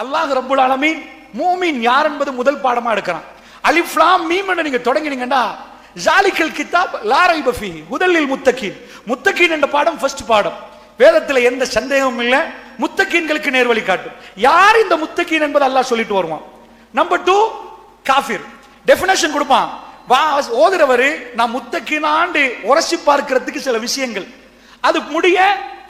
அல்லாஹ் ரப்புல் ஆலமீன் மூமின் யார் என்பது முதல் பாடமா எடுக்கிறான். அலிஃப்லாம் மீம் நீங்க தொடங்கினீங்கன்னா ஜாலிக்கல் கிதாப் லாரை பஃபி முதலில் முத்தகீன். முத்தகீன் என்ற பாடம் ஃபர்ஸ்ட் பாடம். வேதத்தில் எந்த சந்தேகமும் இல்லை முத்தகீன்களுக்கு நேர்வழி காட்டும். யார் இந்த முத்தகீன் என்பது அல்லாஹ் சொல்லிட்டு வருவான். நம்பர் டூ காஃபிர். டெஃபினேஷன் கொடுப்பான். வா ஓதுறவரு நான் முத்தகீனாண்டு உரசி பார்க்கிறதுக்கு சில விஷயங்கள். அது முடிய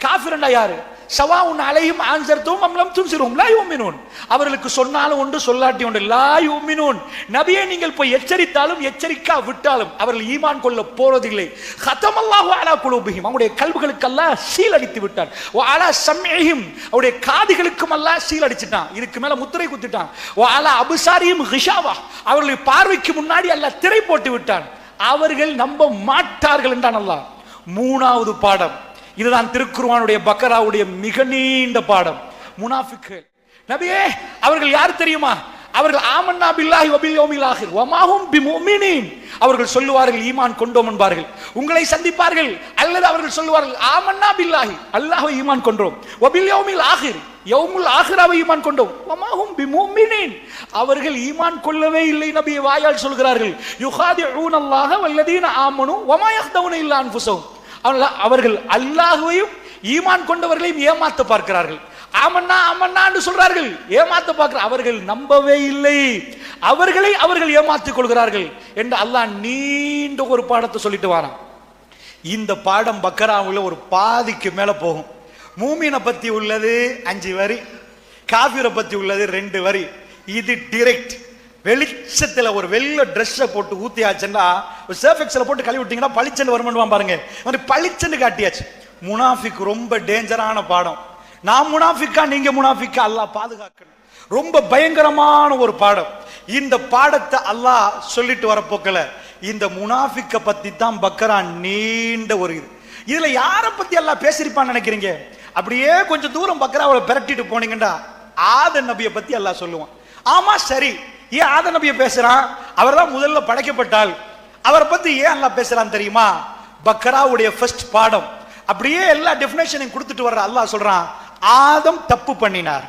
காஃபிரண்டா யாரு? சவா உன் அலையும் ஆன்சர்த்தும் அம்லம் துன்சிரும். லா யூமினூன். அவர்களுக்கு சொன்னாலும் உண்டு சொல்லாட்டி உண்டு. லா யூமினூன். நபியை நீங்கள் போய் எச்சரித்தாலும் எச்சரிக்கா விட்டாலும் அவர்கள் ஈமான் கொள்ள போறதில்லை. ஹதமல்லாஹு அலா குலூபிஹிம். அவருடைய கல்புகளுக்கு அல்லாஹ் சீல் அடித்து விட்டான். ஓ அலா சம்இஹிம். அவருடைய காதுகளுக்கும் அல்லாஹ் சீல் அடிச்சிட்டான். இதுக்கு மேல முத்திரை குத்திட்டான். ஓ அலா அபுசாரியும் ஹிஷாவா. அவர்களுடைய பார்வைக்கு முன்னாடி அல்லாஹ் திரை போட்டு விட்டான். அவர்கள் நம்ப மாட்டார்கள் என்றான் அல்லாஹ். மூணாவது பாடம். இதுதான் திருக்குருவானுடைய பக்கராவுடைய மிக நீண்ட பாடம். முனாஃபிக்கள் நபியே அவர்கள் யார் தெரியுமா? அவர்கள் ஆமன்னா பில்லாஹி வபில் யௌமில் ஆகிர். வமாஹும் பிமுமினீன். அவர்கள் சொல்லுவார்கள் ஈமான் கொண்டோம் என்பார்கள். உங்களை சந்திப்பார்கள் அல்லது அவர்கள் சொல்லுவார்கள் ஆமன்னா பில்லாஹி. அல்லாஹ்வை ஈமான் கொண்டோம். வபில் யோமில் ஆகிர். யௌமுல் ஆஹிராவை ஈமான் கொண்டோம். வமாஹும் பிமுமினீன். அவர்கள் ஈமான் கொள்ளவே இல்லை நபி வாயால் சொல்கிறார்கள். யுஹாதி ஊனல்லாக வல்லதீன ஆமனு வமா யஹ்தவுன இல்லா அன்ஃபுஸஹும். அவர்கள் அவர்கள் அல்லாஹுவையும் ஈமான் கொண்டவர்களையும் ஏமாத்த பார்க்கிறார்கள். ஆமன்னா ஆமன்னான்னு சொல்றார்கள். ஏமாத்த பார்க்கிற அவர்கள் நம்பவே இல்லை. அவர்களை அவர்கள் ஏமாத்திக் கொள்கிறார்கள் என்று அல்லாஹ் நீண்ட ஒரு பாடத்தை சொல்லிட்டு வரான். இந்த பாடம் பக்கராவுல ஒரு பாதிக்கு மேல போகும். மூமினை பத்தி உள்ளது அஞ்சு வரி காஃபிரை பத்தி உள்ளது ரெண்டு வரி. இது டிரெக்ட் வெளிச்சத்துல ஒரு வெள்ள ட்ரெஸ்ஸை போட்டு ஊத்தியாச்சுன்னா ஒரு சேஃபெக்ஸ்ல போட்டு கழுவி விட்டீங்கன்னா பளிச்சன்னு வருமானு பாருங்க. மாதிரி பளிச்சன்னு காட்டியாச்சு. முனாஃபிக் ரொம்ப டேஞ்சரான பாடம். நான் முனாஃபிக்கா நீங்க முனாஃபிக்கா? அல்லாஹ் பாதுகாக்கணும். ரொம்ப பயங்கரமான ஒரு பாடம். இந்த பாடத்தை அல்லாஹ் சொல்லிட்டு வரப்போக்கல இந்த முனாஃபிக்க பத்தி தான் பக்கரா நீண்ட ஒரு இது. இதுல யாரை பத்தி எல்லாம் பேசிருப்பான்னு நினைக்கிறீங்க? அப்படியே கொஞ்சம் தூரம் பக்கராவை பிரட்டிட்டு போனீங்கன்னா ஆத நபியை பத்தி எல்லாம் சொல்லுவான். ஆமா சரி. ஏன் ஆத நபியை பேசுறான்? அவர் தான் முதல்ல படைக்கப்பட்டால். அவரை பத்தி ஏன் அல்லாஹ் பேசுறான் தெரியுமா? பக்கராவுடைய ஃபர்ஸ்ட் பாடம். அப்படியே எல்லா டெஃபினேஷனையும் கொடுத்துட்டு வர்ற அல்லாஹ் சொல்றான் ஆதம் தப்பு பண்ணினார்.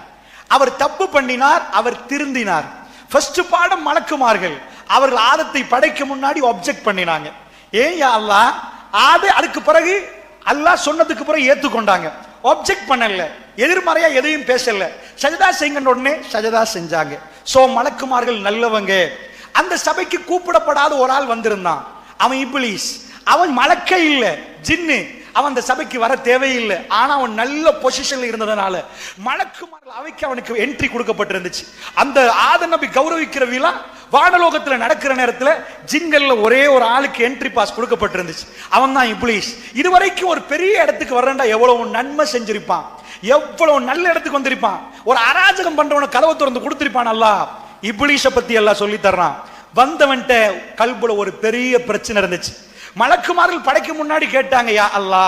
அவர் தப்பு பண்ணினார் அவர் திருந்தினார். ஃபர்ஸ்ட் பாடம் மலக்குமார்கள். அவர்கள் ஆதத்தை படைக்க முன்னாடி ஒப்ஜெக்ட் பண்ணினாங்க. ஏன் யா அல்லாஹ்? ஆது அதுக்கு பிறகு அல்லாஹ் சொன்னதுக்கு பிறகு ஏத்துக்கொண்டாங்க. ஒப்ஜெக்ட் பண்ணல. எதிர்மறையா எதையும் பேசல. சஜதா செய்யுங்கன்னு உடனே சஜதா செஞ்சாங்க. சோ மலக்குமார்கள் நல்லவங்க. அந்த சபைக்கு கூப்பிடப்படாத ஒரு ஆள் வந்திருந்தான். அவன் இப்லீஸ். அவன் மலக்கே இல்லை ஜின்னு. அவன் அந்த சபைக்கு வர தேவையில்லை. ஆனா அவன் நல்ல பொசிஷன்ல இருந்ததுனால மலக்குமார்கள் அவைக்கு அவனுக்கு என்ட்ரி கொடுக்கப்பட்டிருந்துச்சு. அந்த ஆத நபி கௌரவிக்கிற விழா வானலோகத்துல நடக்கிற நேரத்துல ஜிங்கல்ல ஒரே ஒரு ஆளுக்கு என்ட்ரி பாஸ் கொடுக்கப்பட்டிருந்துச்சு. அவன் தான் இப்ளீஸ் இதுவரைக்கும் ஒரு பெரிய இடத்துக்கு வர்றேன்டா எவ்வளவு நன்மை செஞ்சிருப்பான். எவ்வளவு நல்ல இடத்துக்கு வந்திருப்பான். ஒரு அராஜகம் பண்றவன கதவை திறந்து கொடுத்திருப்பான் அல்லா இப்ளீஷ பத்தி எல்லாம் சொல்லி தர்றான். வந்தவன்ட்ட கல்புல ஒரு பெரிய பிரச்சனை இருந்துச்சு. மலக்குமார்கள் படைக்க முன்னாடி கேட்டாங்க யா அல்லா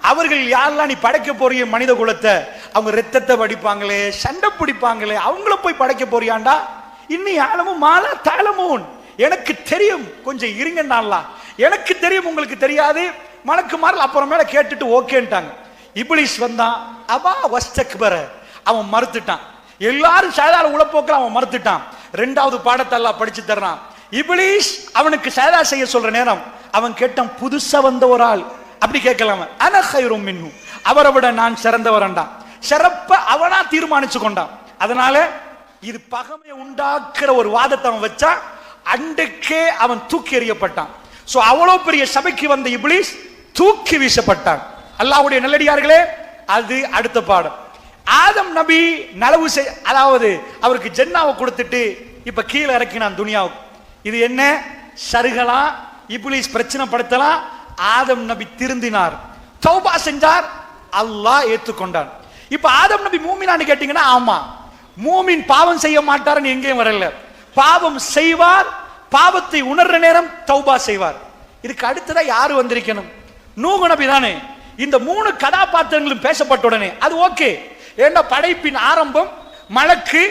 அவர்கள் யாரெல்லாம் நீ படைக்க போறிய மனித குலத்தை? அவங்க ரத்தத்தை வடிப்பாங்களே சண்டை பிடிப்பாங்களே அவங்கள போய் படைக்க போறியாண்டா? இன்னும் யாழமும் மாலா தாளமும். எனக்கு தெரியும் கொஞ்சம் இருங்கன்னால எனக்கு தெரியும் உங்களுக்கு தெரியாது. மலக்குமார்கள் அப்புறமேல கேட்டுட்டு ஓகேன்ட்டாங்க. இப்ளீஸ் வந்தான். அபா வஸ்தக்பர அவன் மறுத்துட்டான். எல்லாரும் சாதாரண உழப்போக்கில் அவன் மறுத்துட்டான். ரெண்டாவது பாடத்தை எல்லாம் படிச்சு தர்றான். இப்ளீஸ் அவனுக்கு சேதா செய்ய சொல்ற நேரம் அவன் கேட்டான் புதுசா வந்த ஒரு ஆள். அப்படி கேட்கலாம். அன மின்னும் அவரை விட நான் சிறந்தவரண்டான் சிறப்ப அவனா தீர்மானிச்சு கொண்டான். அதனால இது பகமை உண்டாக்குற ஒரு வாதத்தை அவன் வச்சா அன்றைக்கே அவன் தூக்கி எறியப்பட்டான். சோ அவ்வளவு பெரிய சபைக்கு வந்த இப்ளீஸ் தூக்கி வீசப்பட்டான். அல்லாஹுடைய நல்லடியார்களே அது அடுத்த பாடம். ஆதம் நபி நலவு செய் அதாவது அவருக்கு ஜென்னாவை கொடுத்துட்டு இப்ப கீழே இறக்கினான் துனியாவுக்கு. இது என்ன? சருகலாம் இப்ளீஸ் பிரச்சனை படுத்தலாம் ஆதம் நபி திருந்தினார். தௌபா செஞ்சார் அல்லாஹ் ஏற்றுக்கொண்டான். இப்ப ஆதம் நபி மூமினான்னு கேட்டீங்கன்னா ஆமா. மூமின் பாவம் செய்ய மாட்டாருன்னு எங்கேயும் வரல. பாவம் செய்வார் பாவத்தை உணர்ற நேரம் தௌபா செய்வார். இதுக்கு அடுத்ததா யாரு வந்திருக்கணும்? நூகு நபி தானே இந்த மூணு கதாபாத்திரங்களும் பேசப்பட்ட உடனே அது ஓகே. ஏன்னா படைப்பின் ஆரம்பம் மலக்கு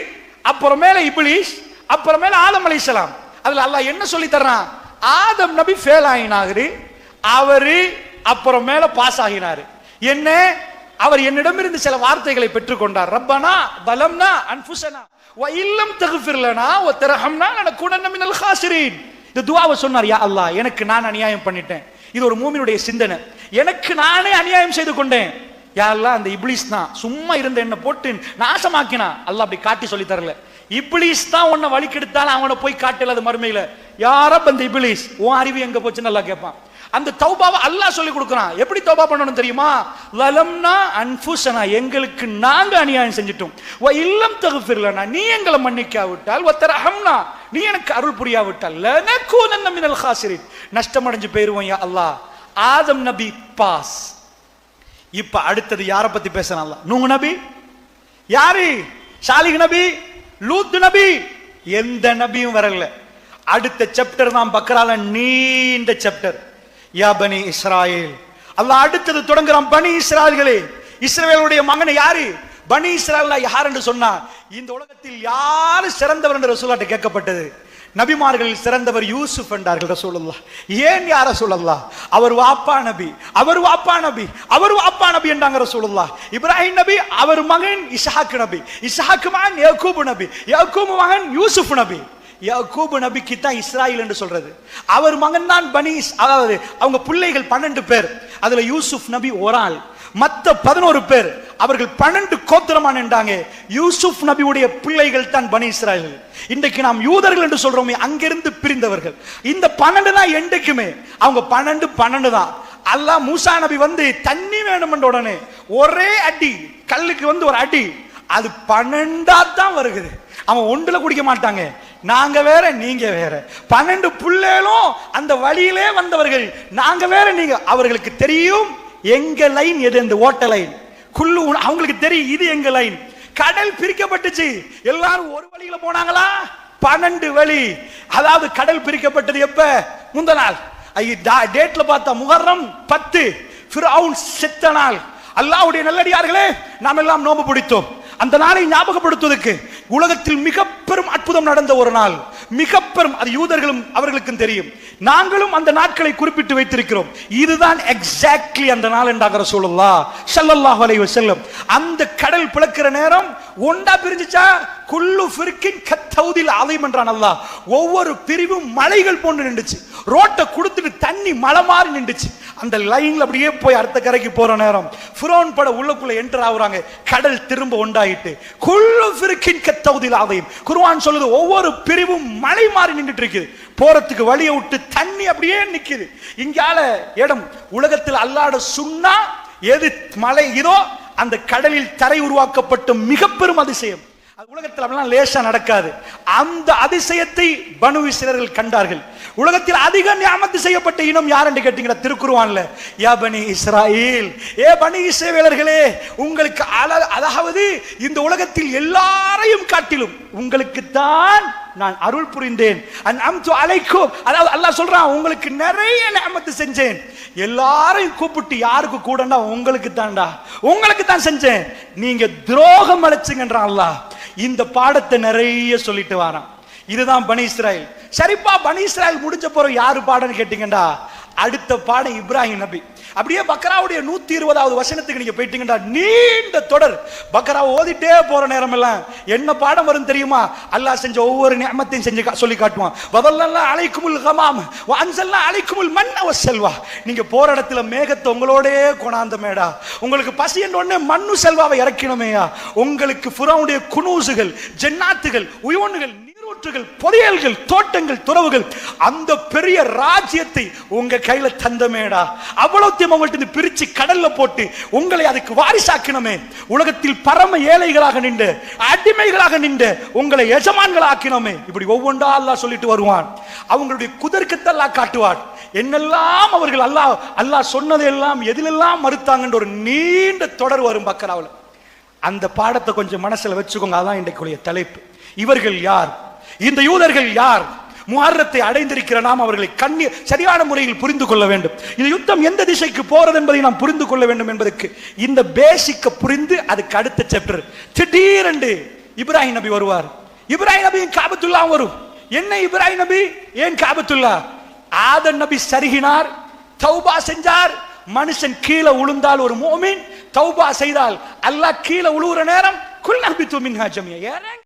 அப்புறமேல இப்ளீஸ் அப்புறமேல ஆதம் அலைஹிஸ்ஸலாம் அதுல அல்லாஹ் என்ன சொல்லி தர்றான்? ஆதம் நபி ஃபெயில் ஆகினாரு அவரு அப்புறம் பாஸ் ஆகினாரு. என்ன? அவர் என்னிடமிருந்து சில வார்த்தைகளை பெற்றுக்கொண்டார் ரப்பனா பலம்னா அன்புசனா வ இல்லம் தகுஃபிர்லனா வ தரஹம்னா லனகுனன்ன மினல் ஹாசிரீன். இந்த துவாவை சொன்னார் யா அல்லாஹ் எனக்கு நான் அநியாயம் பண்ணிட்டேன். இது ஒரு மூமினுடைய சிந்தனை. எனக்கு நானே அநியாயம் செய்து கொண்டேன். யாரெல்லாம் அந்த இப்ளீஸ் தான் சும்மா இருந்த என்ன போட்டு நாசமாக்கினா அல்ல அப்படி காட்டி சொல்லி தரல. இப்ளீஸ் தான் உன்னை வழி கெடுத்தாலும் அவனை போய் காட்டல அது மறுமையில. யாரப்ப அந்த இப்ளீஸ் உன் அறிவு எங்க போச்சுன்னு நல்லா கேட்பான் அந்த தௌபாவை அல்லாஹ் சொல்லி கொடுக்குறான். எப்படி தௌபா பண்ணணும் தெரியுமா? லலம்னா அன்ஃபுசனா எங்களுக்கு நாங்க அநியாயம் செஞ்சிட்டோம். வ இல்லம் தகுஃபிர்லனா நீ எங்களை மன்னிக்காவிட்டால் அஹம்னா நீ எனக்கு அருள் புரியாவிட்டால் லனகூனன்ன மினல் ஹாசிரின். நஷ்டம் அடைஞ்சு போயிருவோம் யா அல்லாஹ். ஆதம் நபி பாஸ். இப்ப அடுத்தது யாரை பத்தி பேசலாம் அல்லாஹ்? நபி? யாரு? ஷாலிக் நபி? லூத் நபி? எந்த நபியும் வரல. அடுத்த சாப்டர் தான் பக்ரால நீண்ட சாப்டர் யா பனி இஸ்ராயேல். அல்லாஹ் அடுத்தது தொடங்குறான் பனி இஸ்ராயல்களே. இஸ்ரேலுடைய மகன் யாரு? பனி இஸ்ராயல் யார் என்று சொன்னா இந்த உலகத்தில் யாரு சிறந்தவர் என்று ரசூலாட்ட கேட்கப்பட்டது? நபிமார்களில் சிறந்தவர் யூசுப் என்றார்கள் ரசூலுல்லாஹ். ஏன் யார சொல்லலாம் அவர் வாப்பா நபி அவர் வாப்பா நபி அவர் வாப்பா நபி என்றாங்க ரசூலுல்லாஹ். இப்ராஹிம் நபி அவர் மகன் இசாக்கு நபி. இசாக்கு மகன் யாக்கூப் நபி. யாக்கூப் மகன் யூசுப் நபி. யாக்கூப் நபிக்கு தான் இஸ்ராயில் என்று சொல்றது. அவர் மகன் தான் பனீஸ் அதாவது அவங்க பிள்ளைகள் பன்னெண்டு பேர். அதுல யூசுப் நபி ஒரு ஆள். மத்த பதினோரு பேர். அவர்கள் பன்னெண்டு கோத்திரமா நின்றாங்க யூசுப் நபியுடைய பிள்ளைகள் தான் பனி இஸ்ராயல்கள் இன்றைக்கு நாம் யூதர்கள் என்று சொல்றோமே அங்கிருந்து பிரிந்தவர்கள். இந்த பன்னெண்டு தான் என்றைக்குமே. அவங்க பன்னெண்டு பன்னெண்டு தான். அல்லாஹ் மூசா நபி வந்து தண்ணி வேணும்ன்ற உடனே ஒரே அடி கல்லுக்கு வந்து ஒரு அடி அது பன்னெண்டா தான் வருகுது. அவன் ஒன்றுல குடிக்க மாட்டாங்க. நாங்க வேற நீங்க வேற. பன்னெண்டு புள்ளைகளும் அந்த வழியிலே வந்தவர்கள் நாங்க வேற நீங்க. அவர்களுக்கு தெரியும் எங்க லைன் எது இந்த ஓட்ட லைன் குள்ளு அவங்களுக்கு தெரியும் இது எங்க லைன் கடல் பிரிக்கப்பட்டுச்சு. எல்லாரும் ஒரு வழியில போனாங்களா? பன்னெண்டு வழி. அதாவது கடல் பிரிக்கப்பட்டது எப்ப? முந்த நாள். டா- டேட்ல பார்த்தா முகர்ரம் பத்து. ஃபிரௌன் செத்த நாள். அல்லாவுடைய நல்லடியார்களே நாம் எல்லாம் நோம்பு பிடித்தோம். அந்த நாளை ஞாபகப்படுத்துவதற்கு உலகத்தில் மிக பெரும் அற்புதம் நடந்த ஒரு நாள். மிக பெரும் அது யூதர்களும் அவர்களுக்கும் தெரியும். நாங்களும் அந்த நாட்களை குறிப்பிட்டு வைத்திருக்கிறோம். இதுதான் எக்ஸாக்ட்லி அந்த நாள் என்றாங்க ரசூலுல்லா ஸல்லல்லாஹு அலைஹி செல்லும் அந்த கடல் பிளக்கிற நேரம் ஒண்டா பிரிஞ்சுச்சா? குல்லு ஃபிர்கின் கத்தௌதில் அலைம் என்றான் அல்லாஹ். ஒவ்வொரு பிரிவும் மலைகள் போன்று நின்றுச்சு. ரோட்டை கொடுத்துட்டு தண்ணி மலை மாறி நின்றுச்சு. அந்த லைன்ல அப்படியே போய் அடுத்த கரைக்கு போற நேரம். ஃபிரோன் பட உள்ளக்குள்ள என்டர் ஆகுறாங்க. கடல் திரும்ப உண்டாயிட்டு. குல்லு ஃபிர்கின் கத்தௌதில் அலைம். குர்வான் சொல்லுது ஒவ்வொரு பிரிவும் மலை மாறி நின்றுட்டு இருக்குது போறதுக்கு வழியை விட்டு தண்ணி அப்படியே நிக்குது. இங்கால இடம் உலகத்தில் அல்லாட சுண்ணா எது மலை இதோ அந்த கடலில் தரை உருவாக்கப்பட்ட மிக பெரும் அதிசயம். அது உலகத்தில் அப்படிலாம் லேசா நடக்காது. அந்த அதிசயத்தை பனு இஸ்ரேலர்கள் கண்டார்கள். உலகத்தில் அதிக ஞாபகத்து செய்யப்பட்ட இனம் யார் என்று கேட்டீங்கன்னா திருக்குருவான்ல. யா பனி இஸ்ராயில். ஏ பனி இசைவேலர்களே உங்களுக்கு அல- அதாவது இந்த உலகத்தில் எல்லாரையும் காட்டிலும் உங்களுக்கு தான் நான் அருள் புரிந்தேன். அன் அம் அழைக்கும் அதாவது அல்லாஹ் சொல்றான் உங்களுக்கு நிறைய நியமத்து செஞ்சேன். எல்லாரையும் கூப்பிட்டு யாருக்கு கூடண்டா உங்களுக்கு தான்டா. உங்களுக்கு தான் செஞ்சேன். நீங்க துரோகம் அழைச்சுங்கன்றான் இந்த பாடத்தை நிறைய சொல்லிட்டு வரான். இதுதான் பனி இஸ்ராயல் சரிப்பா பனி இஸ்ராயல் முடிஞ்ச பிறகு யாரு பாடம்னு கேட்டீங்கடா அடுத்த பாடம் இப்ராஹிம் நபி. அப்படியே பக்ராவுடைய நூத்தி இருபதாவது வசனத்துக்கு நீங்க போயிட்டீங்கன்னா நீண்ட தொடர். பக்கரா ஓதிட்டே போற நேரம் எல்லாம் என்ன பாடம் வரும் தெரியுமா? அல்லாஹ் செஞ்ச ஒவ்வொரு நியமத்தையும் செஞ்சு கா- சொல்லி காட்டுவான். அழைக்குமுல் அலைக்குமுல் கமாம் அழைக்குமுல் அலைக்குமுல் மண் அவ செல்வா. நீங்க போற இடத்துல மேகத்தை உங்களோடே கொண்டாந்த மேடா. உங்களுக்கு பசி என்ற உடனே மண்ணு செல்வாவை இறக்கணுமேயா உங்களுக்கு புறவுடைய குனூசுகள் ஜென்னாத்துகள் உயவனுகள் கூற்றுகள் பொறியல்கள் தோட்டங்கள் துறவுகள் அந்த பெரிய ராஜ்யத்தை உங்க கையில தந்தமேடா. அவ்வளோத்தையும் உங்கள்ட்ட பிரிச்சு கடல்ல போட்டு உங்களை அதுக்கு வாரிசாக்கினமே. உலகத்தில் பரம ஏழைகளாக நின்று அடிமைகளாக நின்று உங்களை எஜமான்கள் ஆக்கினோமே இப்படி ஒவ்வொன்றா அல்லாஹ் சொல்லிட்டு வருவான். அவங்களுடைய குதர்க்கத்தை அல்லாஹ் காட்டுவான் என்னெல்லாம் அவர்கள் அல்லாஹ் அல்லாஹ் சொன்னதெல்லாம் எதிலெல்லாம் மறுத்தாங்கன்ற ஒரு நீண்ட தொடர் வரும் பக்கராவில். அந்த பாடத்தை கொஞ்சம் மனசுல வச்சுக்கோங்க. அதான் இன்றைக்குரிய தலைப்பு. இவர்கள் யார்? இந்த யூதர்கள் யார்? முஹர்ரத்தை அடைந்திருக்கிற நாம் அவர்களை கண்ணி சரியான முறையில் புரிந்து கொள்ள வேண்டும். இந்த யுத்தம் எந்த திசைக்கு போறது என்பதை நாம் புரிந்து கொள்ள வேண்டும் என்பதற்கு இந்த பேசிக்க புரிந்து அதுக்கு அடுத்த சாப்டர் திடீரென்று இப்ராஹிம் நபி வருவார். இப்ராஹிம் நபி காபத்துல்லா வரும். என்ன இப்ராஹிம் நபி? ஏன் காபத்துல்லா? ஆதன் நபி சருகினார் தௌபா செஞ்சார். மனுஷன் கீழே உளுந்தால் ஒரு மோமின் தௌபா செய்தால் அல்லாஹ் கீழே உழுவுற நேரம் குல் நபி தூமின் ஹாஜமியா